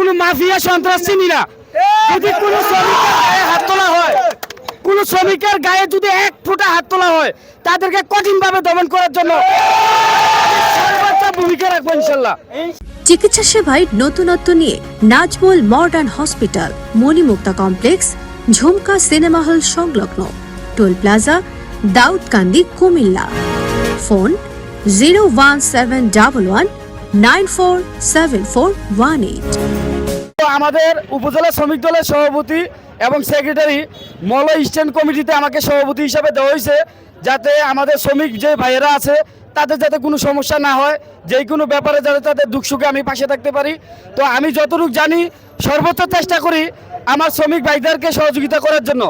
কোনো মাফিয়া সন্ত্রাস না যদি কোনো শ্রমিকের গায়ে হাত তোলা হয়, কোন শ্রমিকের গায়ে যদি এক ফোঁটা হাত তোলা হয়, তাদেরকে কঠিনভাবে দমন করার জন্য ভূমিকা রাখব ইনশাল্লাহ। চিকিৎসা সেবায় নতুনত্ব নিয়ে Nazmul modern hospital, Monimukta complex, Jhumka cinema hall সংলগ্ন, toll plaza, Daudkandi, Cumilla. Phone zero one seven double one nine four seven four one eight. আমাদের উপজেলা শ্রমিক দলের সভাপতি এবং সেক্রেটারি মল স্ট্যান্ড কমিটিতে আমাকে সভাপতি হিসাবে দেওয়া হয়েছে যাতে আমাদের শ্রমিক যে ভাইয়েরা আছে, তাদের যাতে কোনো সমস্যা না হয়, যে কোনো ব্যাপারে যাতে তাদের দুঃখ সুখে আমি পাশে থাকতে পারি। তো আমি যতটুকু জানি, সর্বোচ্চ চেষ্টা করি আমার শ্রমিক ভাইদেরকে সহযোগিতা করার জন্য।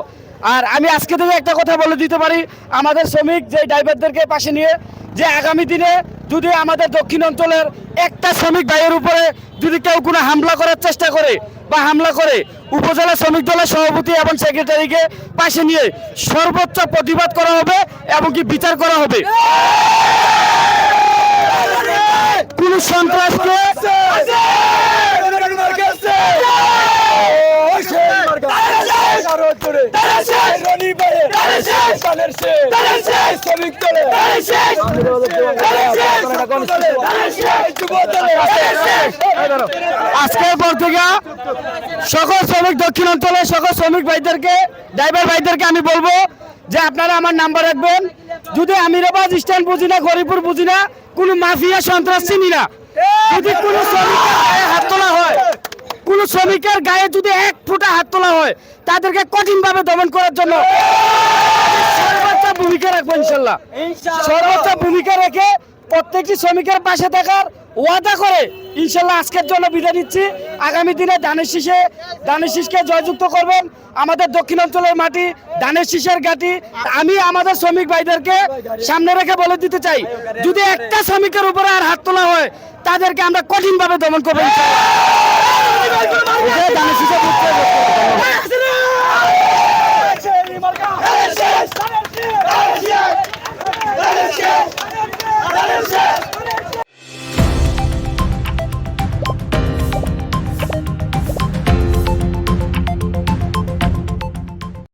আর আমি আজকে থেকে একটা কথা বলে দিতে পারি, আমাদের শ্রমিক যে ড্রাইভারদেরকে পাশে নিয়ে, যে আগামী দিনে যদি আমাদের দক্ষিণ অঞ্চলের একটা শ্রমিক ভাইয়ের উপরে যদি কেউ কোনো হামলা করার চেষ্টা করে বা হামলা করে উপজেলা শ্রমিক দলের সভাপতি এবং সেক্রেটারিকে পাশে নিয়ে সর্বোচ্চ প্রতিবাদ করা হবে এবং কি বিচার করা হবে কোন সন্ত্রাসকে আজকের পর থেকে সকল শ্রমিক দক্ষিণ অঞ্চলের সকল শ্রমিক ভাইদেরকে ড্রাইভার ভাইদেরকে আমি বলব যে আপনারা আমার নাম্বার রাখবেন। যদি আমিরাবাদ স্ট্যান্ড বুঝি না গরিপুর বুঝি না কোনো মাফিয়া সন্ত্রাস চিনি না যদি কোনো শ্রমিকের গায়ে হাত তোলা হয় কোন শ্রমিকের গায়ে যদি এক ফোঁটা হাত তোলা হয় তাদেরকে কঠিনভাবে দমন করার জন্য রাখব ইনশাল্লাহ। সর্বোচ্চ ভূমিকা রেখে প্রত্যেকটি শ্রমিকের পাশে থাকার ওয়াদা করে ইনশাল্লাহ আজকের জন্য বিদায় নিচ্ছি। আগামী দিনে ধানের শীষে ধানের শীষকে জয়যুক্ত করবেন আমাদের দক্ষিণ অঞ্চলের মাটি ধানের শীষের ঘাটি। আমি আমাদের শ্রমিক ভাইদেরকে সামনে রেখে বলে দিতে চাই যদি একটা শ্রমিকের উপরে আর হাত তোলা হয় তাদেরকে আমরা কঠিনভাবে দমন করব